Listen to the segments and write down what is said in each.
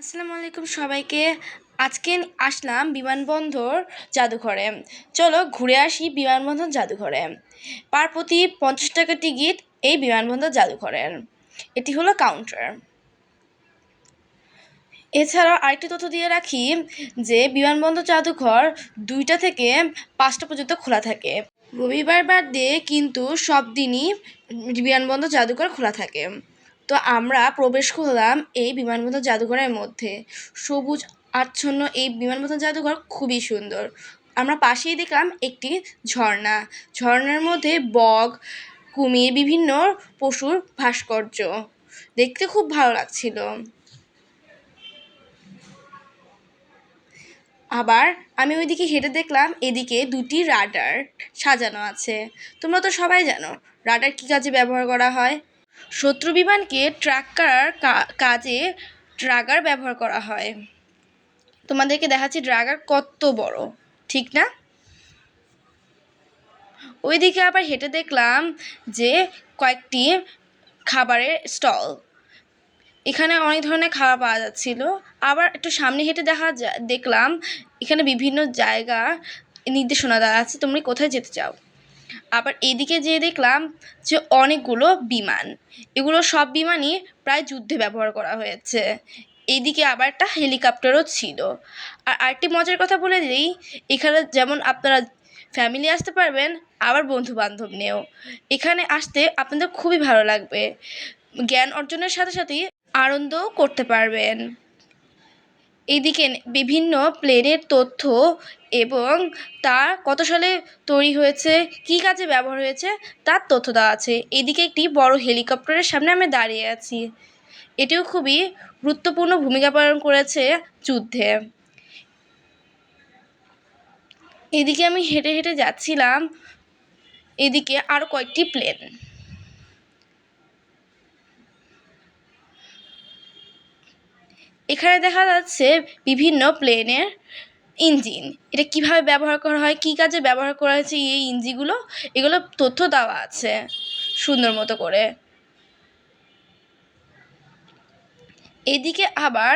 আসসালামু আলাইকুম সবাইকে। আজকে আসলাম বিমানবন্দর জাদুঘরে। চলো ঘুরে আসি বিমানবন্দর জাদুঘরে। পার প্রতি পঞ্চাশ টাকা টিকিট এই বিমানবন্দর জাদুঘরের এটি হলো কাউন্টার। এছাড়াও আরেকটি তথ্য দিয়ে রাখি যে বিমানবন্দর জাদুঘর দুইটা থেকে পাঁচটা পর্যন্ত খোলা থাকে। রবিবার বাদ দিয়ে কিন্তু সব দিনই বিমানবন্দর জাদুঘর খোলা থাকে। তো আমরা প্রবেশ করলাম এই বিমানবন্দর জাদুঘরের মধ্যে। সবুজ, আচ্ছন্ন এই বিমানবন্দর জাদুঘর খুবই সুন্দর। আমরা পাশেই দেখলাম একটি ঝর্ণা। ঝর্ণার মধ্যে বক, কুমির, বিভিন্ন পশুর ভাস্কর্য। দেখতে খুব ভালো লাগছিল। আবার আমি ওইদিকে হেঁটে দেখলাম এদিকে দুটি রাডার সাজানো আছে। তোমরা তো সবাই জানো, রাডার কী কাজে ব্যবহার করা হয়? শত্রু বিমানকে ট্র্যাক করার কাজে ড্রাগার ব্যবহার করা হয়। তোমাদেরকে দেখাচ্ছি ড্রাগার কত বড়, ঠিক না? ওইদিকে আবার হেঁটে দেখলাম যে কয়েকটি খাবারের স্টল। এখানে অনেক ধরনের খাবার পাওয়া যাচ্ছিল। আবার একটু সামনে হেঁটে দেখা দেখলাম এখানে বিভিন্ন জায়গা নির্দেশনা দেওয়া আছে তুমি কোথায় যেতে চাও। আবার এদিকে যেয়ে দেখলাম যে অনেকগুলো বিমান। এগুলো সব বিমানই প্রায় যুদ্ধে ব্যবহার করা হয়েছে। এইদিকে আবার একটা হেলিকপ্টারও ছিল। আর আরেকটি মজার কথা বলে দিই, এখানে যেমন আপনারা ফ্যামিলি আসতে পারবেন, আবার বন্ধু বান্ধব নিয়েও। এখানে আসতে আপনাদের খুবই ভালো লাগবে। জ্ঞান অর্জনের সাথে সাথেই আনন্দও করতে পারবেন। এইদিকে বিভিন্ন প্লেনের তথ্য এবং তা কত সালে তৈরি হয়েছে, কী কাজে ব্যবহার হয়েছে, তার তথ্য দেওয়া আছে। এদিকে একটি বড় হেলিকপ্টারের সামনে আমি দাঁড়িয়ে আছি। এটিও খুবই গুরুত্বপূর্ণ ভূমিকা পালন করেছে যুদ্ধে। এদিকে আমি হেঁটে হেঁটে যাচ্ছিলাম। এদিকে আরও কয়েকটি প্লেন। এখানে দেখা যাচ্ছে বিভিন্ন প্লেনের ইঞ্জিন। এটা কীভাবে ব্যবহার করা হয়, কী কাজে ব্যবহার করা হয়েছে, এই ইঞ্জিনগুলো, এগুলো তথ্য দেওয়া আছে সুন্দর মতো করে। এদিকে আবার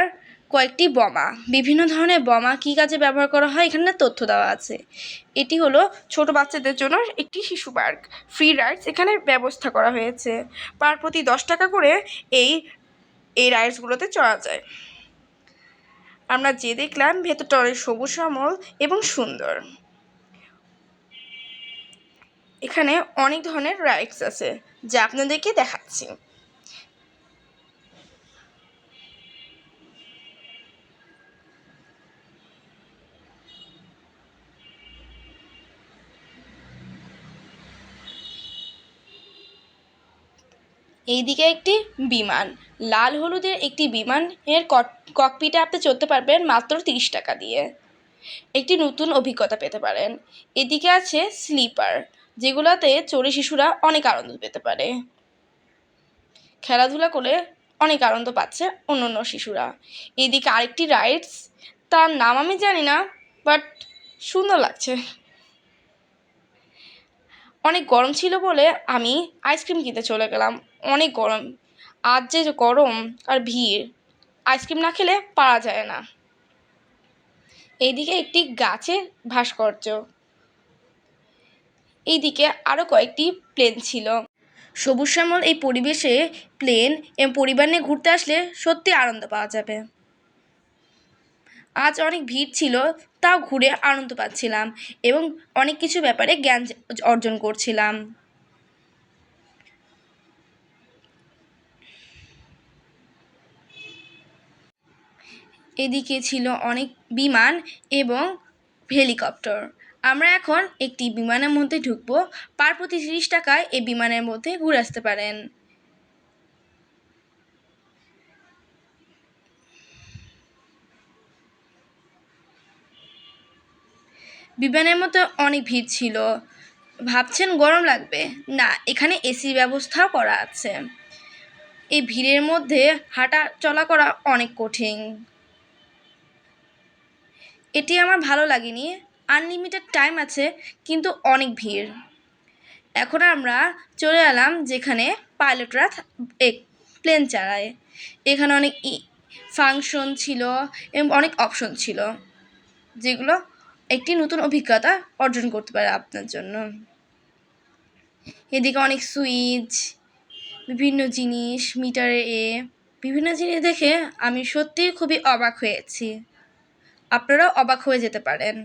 কয়েকটি বোমা, বিভিন্ন ধরনের বোমা কী কাজে ব্যবহার করা হয়, এখানে তথ্য দেওয়া আছে। এটি হলো ছোট বাচ্চাদের জন্য একটি শিশু পার্ক, ফ্রি রাইডস এখানে ব্যবস্থা করা হয়েছে। পার প্রতি দশ টাকা করে এই এই রাইডসগুলোতে চড়া যায়। আমরা যে দেখলাম ভেতরটা অনেক সবুজ শ্যামল এবং সুন্দর। এখানে অনেক ধরনের রাইডস আছে যা আপনাদেরকে দেখাচ্ছি। এইদিকে একটি বিমান। লাল হলুদের একটি বিমানের ককপিটে আপনি চড়তে পারবেন মাত্র তিরিশ টাকা দিয়ে। একটি নতুন অভিজ্ঞতা পেতে পারেন। এদিকে আছে স্লিপার, যেগুলোতে চড়ে শিশুরা অনেক আনন্দ পেতে পারে। খেলাধুলা করে অনেক আনন্দ পাচ্ছে অন্য অন্য শিশুরা। এদিকে আরেকটি রাইডস, তার নাম আমি জানি না, বাট সুন্দর লাগছে। অনেক গরম ছিল বলে আমি আইসক্রিম কিনতে চলে গেলাম। অনেক গরম আজ যে গরম আর ভিড়, আইসক্রিম না খেলে পারা যায় না। এইদিকে একটি গাছের ভাস্কর্য। এইদিকে আরও কয়েকটি প্লেন ছিল। সবুজ শ্যামল এই পরিবেশে প্লেন এবং পরিবার নিয়ে ঘুরতে আসলে সত্যি আনন্দ পাওয়া যাবে। আজ অনেক ভিড় ছিল, তাও ঘুরে আনন্দ পাচ্ছিলাম এবং অনেক কিছু ব্যাপারে জ্ঞান অর্জন করছিলাম। এদিকে ছিল অনেক বিমান এবং হেলিকপ্টার। আমরা এখন একটি বিমানের মধ্যে ঢুকবো। পার প্রতি তিরিশ টাকায় এই বিমানের মধ্যে ঘুরে আসতে পারেন। বিমানের মধ্যে অনেক ভিড় ছিল। ভাবছেন গরম লাগবে? না, এখানে এসি ব্যবস্থাও করা আছে। এই ভিড়ের মধ্যে হাঁটা চলা করা অনেক কঠিন। এটি আমার ভালো লাগেনি। আনলিমিটেড টাইম আছে, কিন্তু অনেক ভিড়। এখন আমরা চলে এলাম যেখানে পাইলটরা প্লেন চালায়। এখানে অনেক ফাংশন ছিল এবং অনেক অপশন ছিল, যেগুলো একটি নতুন অভিজ্ঞতা অর্জন করতে পারে আপনার জন্য। এদিকে অনেক সুইচ বিভিন্ন জিনিস মিটারে এ, বিভিন্ন জিনিস দেখে আমি সত্যিই খুবই অবাক হয়েছি। আপনারাও অবাক হয়ে যেতে পারেন।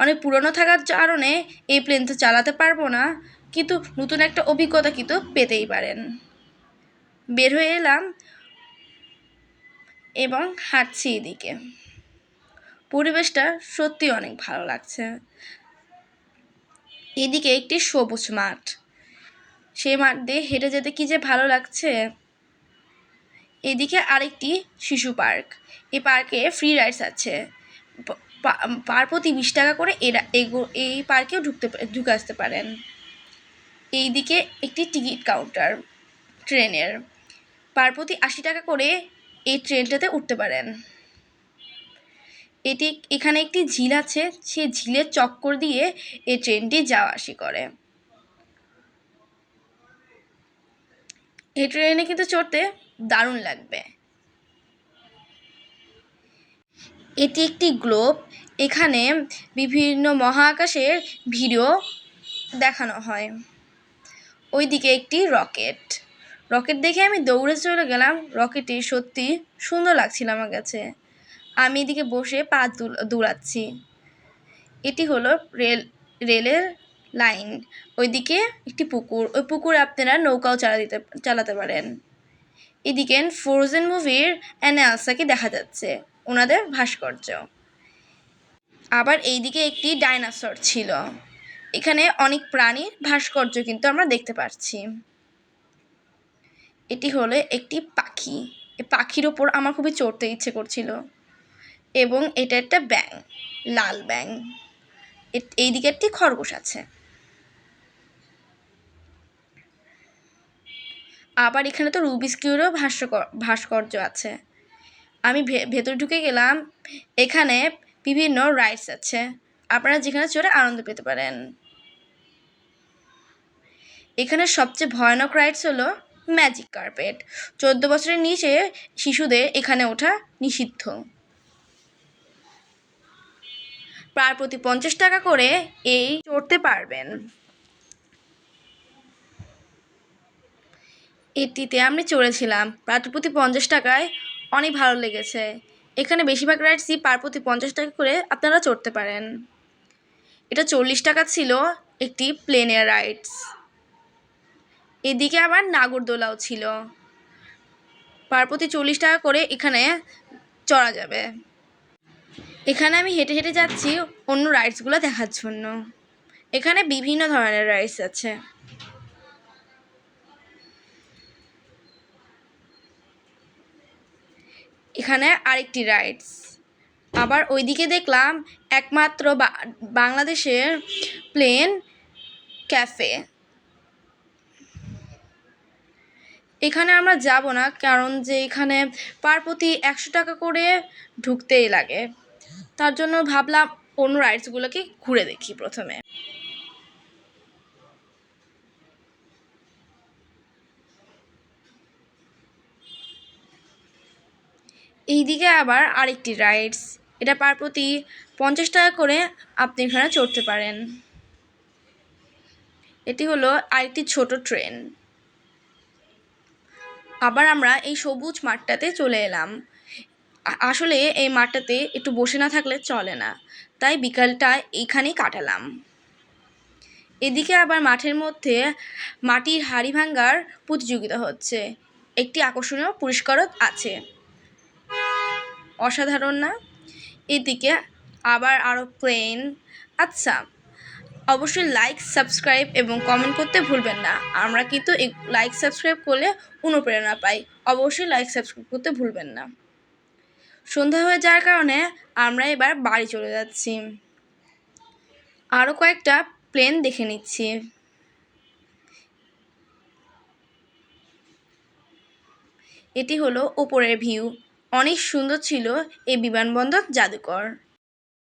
অনেক পুরনো থাকার কারণে এই প্লেন তো চালাতে পারব না, কিন্তু নতুন একটা অভিজ্ঞতা কিন্তু পেতেই পারেন। বের হয়ে এলাম এবং হাঁটছি এদিকে। পরিবেশটা সত্যি অনেক ভালো লাগছে। এদিকে একটি সবুজ মাঠ। সেই মাঠ দিয়ে হেঁটে যেতে কি যে ভালো লাগছে এদিকে আরেকটি শিশু পার্ক। এই পার্কে ফ্রি রাইডস আছে। পার প্রতি বিশ টাকা করে এরা, এগো, এই পার্কেও ঢুকতে ঢুকে আসতে পারেন। এইদিকে একটি টিকিট কাউন্টার ট্রেনের। পার প্রতি আশি টাকা করে এই ট্রেনটাতে উঠতে পারেন। এটি এখানে একটি ঝিল আছে, সে ঝিলের চক্কর দিয়ে এই ট্রেনটি যাওয়া আসি করে। এই ট্রেনে কিন্তু চড়তে দারুণ লাগবে। এটি একটি গ্লোব, এখানে বিভিন্ন মহাকাশের ভিডিও দেখানো হয়। ওইদিকে একটি রকেট। রকেট দেখে আমি দৌড়ে চলে গেলাম। রকেটটি সত্যি সুন্দর লাগছিল আমার কাছে। আমি এদিকে বসে পা দৌড়াচ্ছি। এটি হলো রেল, রেলের লাইন। ওইদিকে একটি পুকুর। ওই পুকুরে আপনারা নৌকাও চালা দিতে, চালাতে পারেন। এদিকে ফ্রোজেন মুভির অ্যানালসাকে দেখা যাচ্ছে, ওনাদের ভাস্কর্য। আবার এইদিকে একটি ডাইনাসর ছিল। এখানে অনেক প্রাণীর ভাস্কর্য কিন্তু আমরা দেখতে পাচ্ছি। এটি হলো একটি পাখি। এ পাখির ওপর আমার খুবই চড়তে ইচ্ছে করছিল। এবং এটা একটা ব্যাং লাল ব্যাং এই দিকে একটি খরগোশ আছে। আবার এখানে তো রুবিস কিউরও ভাস্কর, ভাস্কর্য আছে। আমি ভেতরে ঢুকে গেলাম, এখানে বিভিন্ন রাইডস আছে। আপনারা যেখানে চড়ে আনন্দ পেতে পারেন। এখানে সবচেয়ে ভয়ানক রাইডস হলো ম্যাজিক কার্পেট চোদ্দ বছরের নিচে শিশুদের এখানে ওঠা নিষিদ্ধ। প্রায় প্রতি পঞ্চাশ টাকা করে এই চড়তে পারবেন। এটিতে আমি চড়েছিলাম। প্রায় প্রতি পঞ্চাশ টাকায় অনেক ভালো লেগেছে। এখানে বেশিরভাগ রাইডসই পার প্রতি পঞ্চাশ টাকা করে আপনারা চড়তে পারেন। এটা চল্লিশ টাকা ছিল একটি প্লেনের রাইডস। এদিকে আবার নাগরদোলাও ছিল। পার প্রতি চল্লিশ টাকা করে এখানে চড়া যাবে। এখানে আমি হেঁটে হেঁটে যাচ্ছি অন্য রাইডসগুলো দেখার জন্য। এখানে বিভিন্ন ধরনের রাইডস আছে। এখানে আরেকটি রাইডস আবার ওইদিকে দেখলাম একমাত্র বাংলাদেশের প্লেন ক্যাফে এখানে আমরা যাব না, কারণ যে এখানে পার প্রতি একশো টাকা করে ঢুকতেই লাগে। তার জন্য ভাবলাম অন্য রাইডসগুলোকে ঘুরে দেখি প্রথমে। এইদিকে আবার আরেকটি রাইডস এটা পার প্রতি পঞ্চাশ টাকা করে আপনি এখানে চড়তে পারেন। এটি হলো আরেকটি ছোট ট্রেন আবার আমরা এই সবুজ মাঠটাতে চলে এলাম। আসলে এই মাঠটাতে একটু বসে না থাকলে চলে না। তাই বিকালটা এইখানেই কাটালাম। এদিকে আবার মাঠের মধ্যে মাটির হাড়ি ভাঙ্গার প্রতিযোগিতা হচ্ছে। একটি আকর্ষণীয় পুরস্কারও আছে। অসাধারণ না? এদিকে আবার আরও প্লেন আচ্ছা অবশ্যই লাইক সাবস্ক্রাইব এবং কমেন্ট করতে ভুলবেন না। আমরা কিন্তু লাইক সাবস্ক্রাইব করলে অনুপ্রেরণা পাই। অবশ্যই লাইক সাবস্ক্রাইব করতে ভুলবেন না। সন্ধ্যা হয়ে যাওয়ার কারণে আমরা এবার বাড়ি চলে যাচ্ছি। আরও কয়েকটা প্লেন দেখে নিচ্ছি। এটি হলো ওপরের ভিউ অনেক সুন্দর ছিল এই বিমানবন্দর জাদুকর